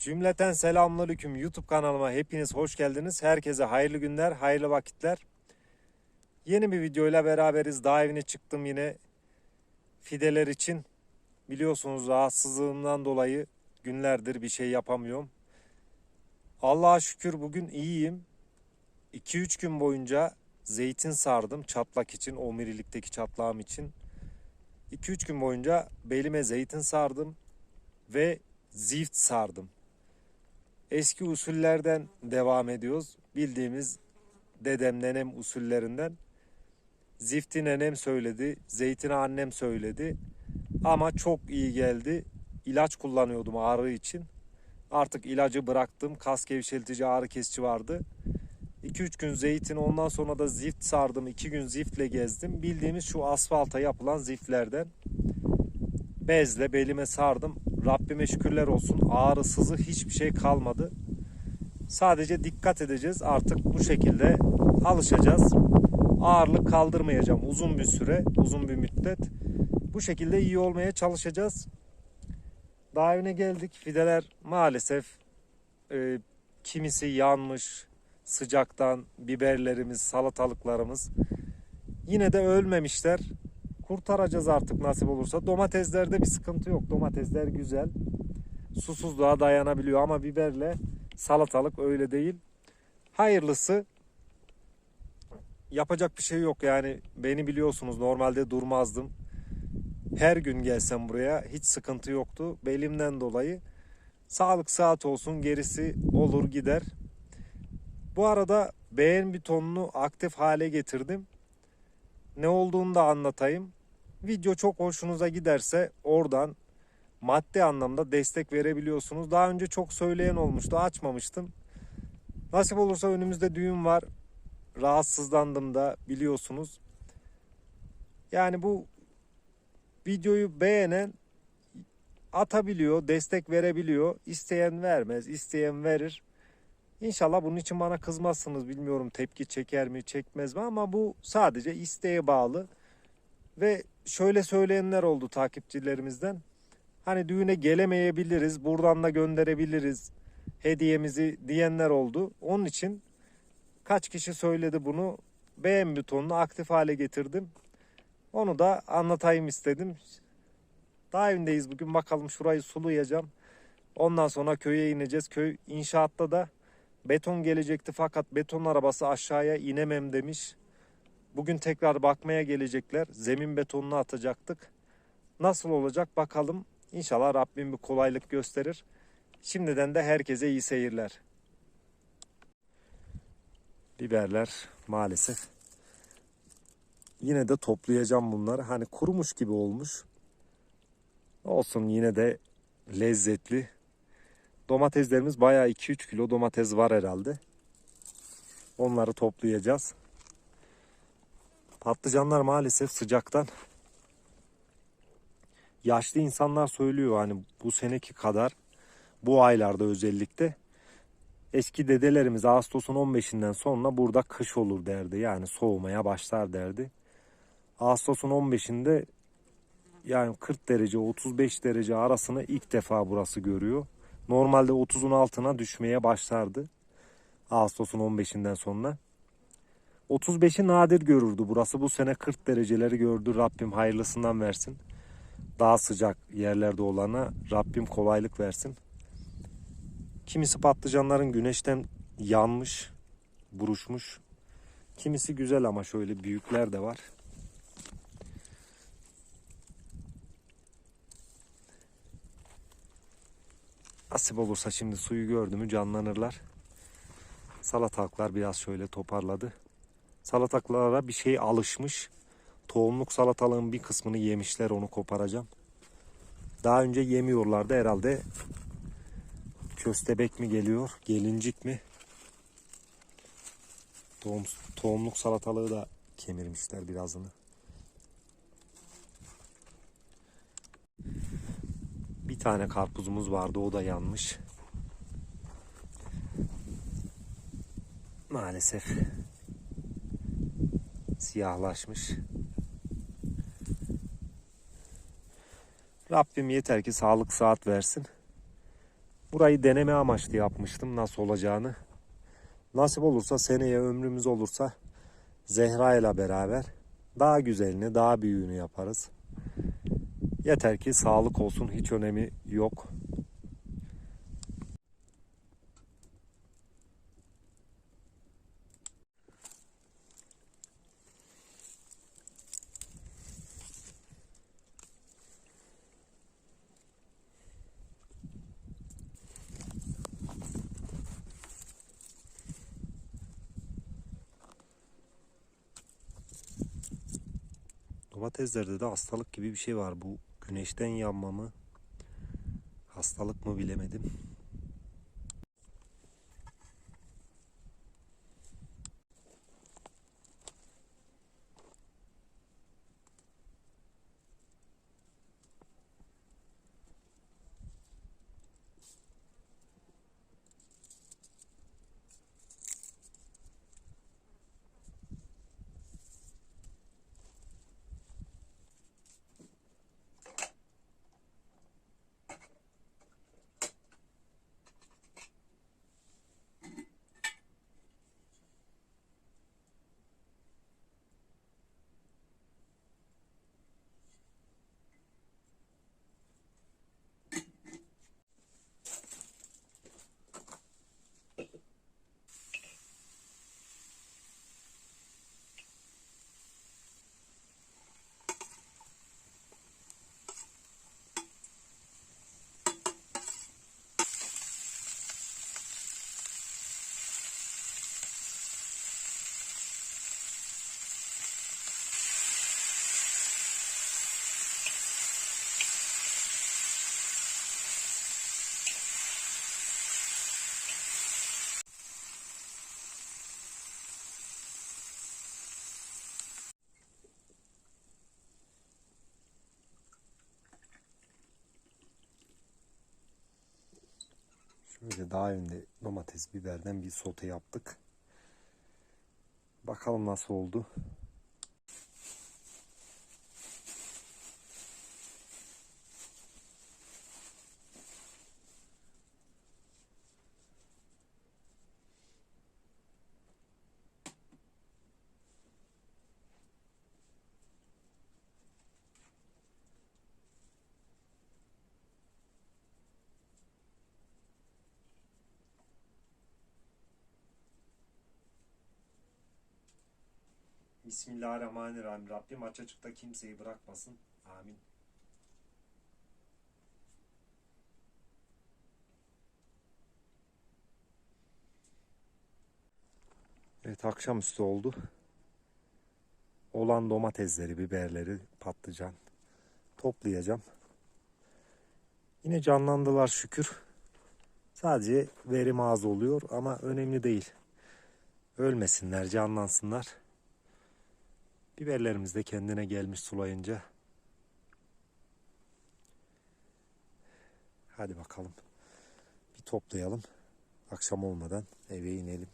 Cümleten selamünaleyküm YouTube kanalıma hepiniz hoş geldiniz. Herkese hayırlı günler, hayırlı vakitler. Yeni bir videoyla beraberiz. Dağ evine çıktım yine fideler için. Biliyorsunuz rahatsızlığımdan dolayı günlerdir bir şey yapamıyorum. Allah'a şükür bugün iyiyim. 2-3 gün boyunca zeytin sardım çatlak için, omirilikteki çatlağım için. 2-3 gün boyunca belime zeytin sardım ve zift sardım. Eski usullerden devam ediyoruz. Bildiğimiz dedem nenem usullerinden. Zifti nenem söyledi, zeytini annem söyledi. Ama çok iyi geldi. İlaç kullanıyordum ağrı için. Artık ilacı bıraktım. Kas gevşetici ağrı kesici vardı. 2-3 gün zeytin ondan sonra da zift sardım. 2 gün ziftle gezdim. Bildiğimiz şu asfalta yapılan ziftlerden bezle belime sardım. Rabbime şükürler olsun ağrı sızı hiçbir şey kalmadı. Sadece dikkat edeceğiz artık bu şekilde alışacağız. Ağırlık kaldırmayacağım uzun bir süre, uzun bir müddet. Bu şekilde iyi olmaya çalışacağız. Daha evine geldik. Fideler maalesef e, kimisi yanmış sıcaktan, biberlerimiz, salatalıklarımız. Yine de ölmemişler kurtaracağız artık nasip olursa. Domateslerde bir sıkıntı yok. Domatesler güzel. Susuzluğa dayanabiliyor ama biberle salatalık öyle değil. Hayırlısı yapacak bir şey yok yani beni biliyorsunuz normalde durmazdım. Her gün gelsem buraya hiç sıkıntı yoktu. Belimden dolayı sağlık saat olsun gerisi olur gider. Bu arada beğen butonunu aktif hale getirdim. Ne olduğunu da anlatayım. Video çok hoşunuza giderse oradan maddi anlamda destek verebiliyorsunuz. Daha önce çok söyleyen olmuştu. Açmamıştım. Nasip olursa önümüzde düğün var. Rahatsızlandım da biliyorsunuz. Yani bu videoyu beğenen atabiliyor, destek verebiliyor. İsteyen vermez, isteyen verir. İnşallah bunun için bana kızmazsınız. Bilmiyorum tepki çeker mi, çekmez mi ama bu sadece isteğe bağlı. Ve şöyle söyleyenler oldu takipçilerimizden. Hani düğüne gelemeyebiliriz, buradan da gönderebiliriz hediyemizi diyenler oldu. Onun için kaç kişi söyledi bunu. Beğen butonunu aktif hale getirdim. Onu da anlatayım istedim. Daha evindeyiz bugün. Bakalım şurayı sulayacağım. Ondan sonra köye ineceğiz. Köy inşaatta da beton gelecekti fakat beton arabası aşağıya inemem demiş. Bugün tekrar bakmaya gelecekler. Zemin betonunu atacaktık. Nasıl olacak bakalım. İnşallah Rabbim bir kolaylık gösterir. Şimdiden de herkese iyi seyirler. Biberler maalesef. Yine de toplayacağım bunları. Hani kurumuş gibi olmuş. Olsun yine de lezzetli. Domateslerimiz bayağı 2-3 kilo domates var herhalde. Onları toplayacağız. Patlıcanlar maalesef sıcaktan yaşlı insanlar söylüyor hani bu seneki kadar bu aylarda özellikle eski dedelerimiz Ağustos'un 15'inden sonra burada kış olur derdi. Yani soğumaya başlar derdi. Ağustos'un 15'inde yani 40 derece 35 derece arasını ilk defa burası görüyor. Normalde 30'un altına düşmeye başlardı. Ağustos'un 15'inden sonra. 35'i nadir görürdü. Burası bu sene 40 dereceleri gördü. Rabbim hayırlısından versin. Daha sıcak yerlerde olana Rabbim kolaylık versin. Kimisi patlıcanların güneşten yanmış, buruşmuş. Kimisi güzel ama şöyle büyükler de var. Nasip olursa şimdi suyu gördü mü canlanırlar. Salatalıklar biraz şöyle toparladı. Salatalıklara bir şey alışmış. Tohumluk salatalığın bir kısmını yemişler onu koparacağım. Daha önce yemiyorlardı herhalde. Köstebek mi geliyor? Gelincik mi? Tohum, tohumluk salatalığı da kemirmişler birazını. Bir tane karpuzumuz vardı o da yanmış. Maalesef siyahlaşmış. Rabbim yeter ki sağlık saat versin. Burayı deneme amaçlı yapmıştım nasıl olacağını. Nasip olursa seneye ömrümüz olursa Zehra ile beraber daha güzelini, daha büyüğünü yaparız. Yeter ki sağlık olsun hiç önemi yok. Domateslerde de hastalık gibi bir şey var. Bu güneşten yanma mı? Hastalık mı bilemedim. Şöyle daha önde domates biberden bir sote yaptık. Bakalım nasıl oldu. Bismillahirrahmanirrahim. Rabbim aç açıkta kimseyi bırakmasın. Amin. Evet akşamüstü oldu. Olan domatesleri, biberleri, patlıcan toplayacağım. Yine canlandılar şükür. Sadece verim az oluyor ama önemli değil. Ölmesinler, canlansınlar. Biberlerimiz de kendine gelmiş sulayınca. Hadi bakalım. Bir toplayalım. Akşam olmadan eve inelim.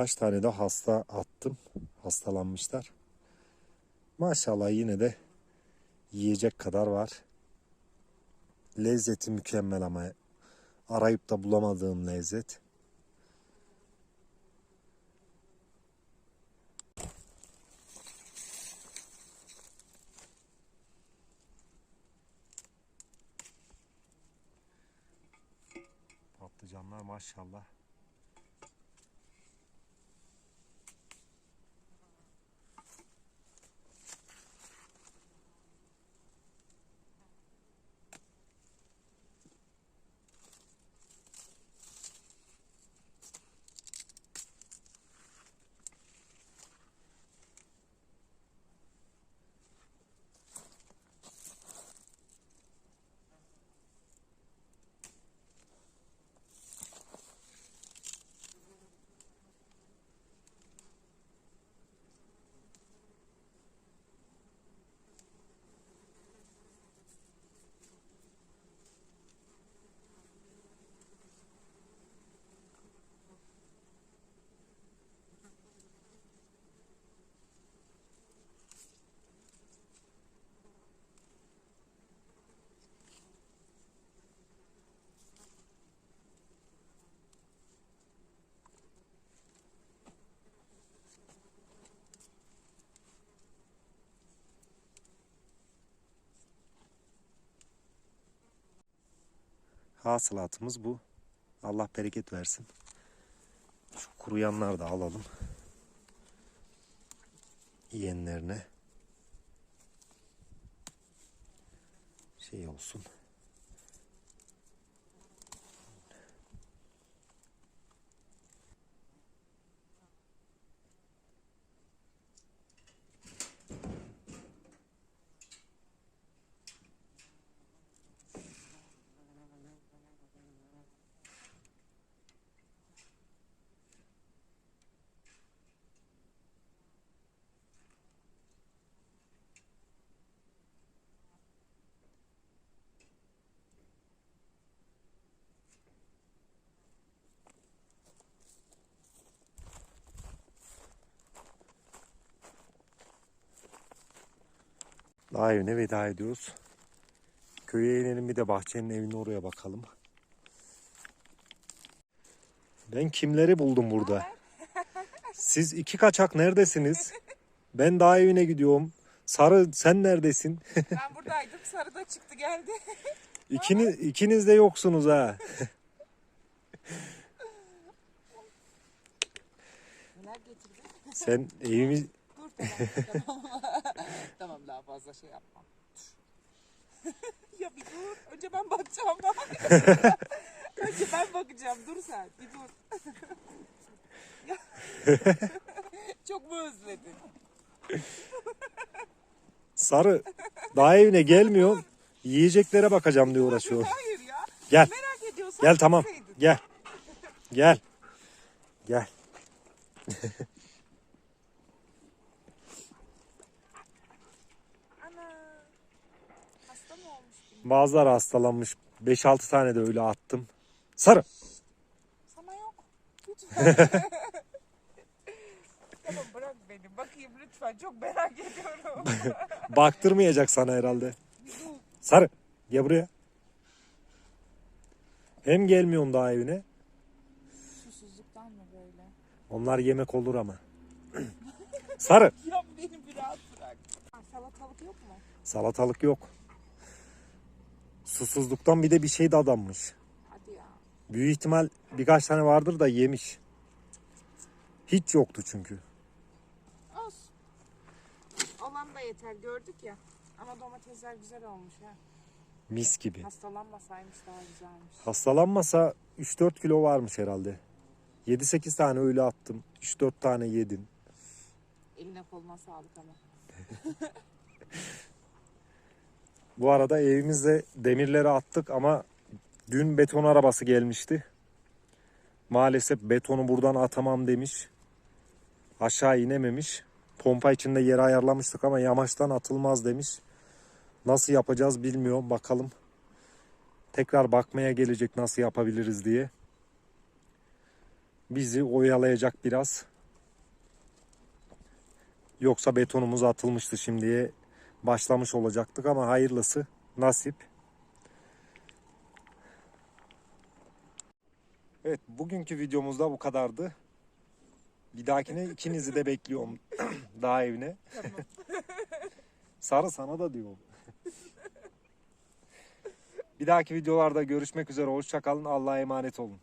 Kaç tane de hasta attım. Hastalanmışlar. Maşallah yine de yiyecek kadar var. Lezzeti mükemmel ama arayıp da bulamadığım lezzet. Patlıcanlar maşallah. Hasılatımız bu. Allah bereket versin. Şu kuruyanlar da alalım. Yiyenlerine şey olsun. Daha evine veda ediyoruz. Köye inelim bir de bahçenin evinin oraya bakalım. Ben kimleri buldum burada? Siz iki kaçak neredesiniz? Ben daha evine gidiyorum. Sarı sen neredesin? Ben buradaydım. Sarı da çıktı geldi. İkiniz, ikiniz de yoksunuz ha. Sen evimiz Dur tamam. Tamam, daha fazla şey yapma. ya bir dur. Önce ben bakacağım. Önce ben bakacağım. Dur sen. Bir dur. Çok mu özledin? sarı daha evine gelmiyor. Yiyeceklere bakacağım diye uğraşıyor. Hayır ya. Gel. Merak ediyorsan Gel tamam. gitseydin. Gel. Gel. Gel. Ana. Hasta mı olmuş? bu? Bazıları hastalanmış. 5-6 tane de öyle attım. Sarı. Sana yok. Lütfen. tamam bırak beni. Bakayım lütfen. Çok merak ediyorum. Baktırmayacak sana herhalde. Sarı. Gel buraya. Hem gelmiyorsun daha evine. Susuzluktan mı böyle? Onlar yemek olur ama. Sarı. Ya beni bir rahat bırak. Salatalık yok mu? Salatalık yok. Susuzluktan bir de bir şey de adanmış. Hadi ya. Büyük ihtimal birkaç tane vardır da yemiş. Hiç yoktu çünkü. Olsun. Olan da yeter gördük ya. Ama domatesler güzel olmuş ha. Mis gibi. Hastalanmasaymış daha güzelmiş. Hastalanmasa 3-4 kilo varmış herhalde. 7-8 tane öyle attım. 3-4 tane yedim. Eline koluna sağlık ama. Bu arada evimizde demirleri attık ama dün beton arabası gelmişti. Maalesef betonu buradan atamam demiş. Aşağı inememiş. Pompa içinde yere ayarlamıştık ama yamaçtan atılmaz demiş. Nasıl yapacağız bilmiyorum. Bakalım. Tekrar bakmaya gelecek nasıl yapabiliriz diye. Bizi oyalayacak biraz. Yoksa betonumuz atılmıştı şimdiye başlamış olacaktık ama hayırlısı nasip. Evet bugünkü videomuzda bu kadardı. Bir dahakine ikinizi de bekliyorum daha evine. Sarı sana da diyorum. Bir dahaki videolarda görüşmek üzere. Hoşçakalın. Allah'a emanet olun.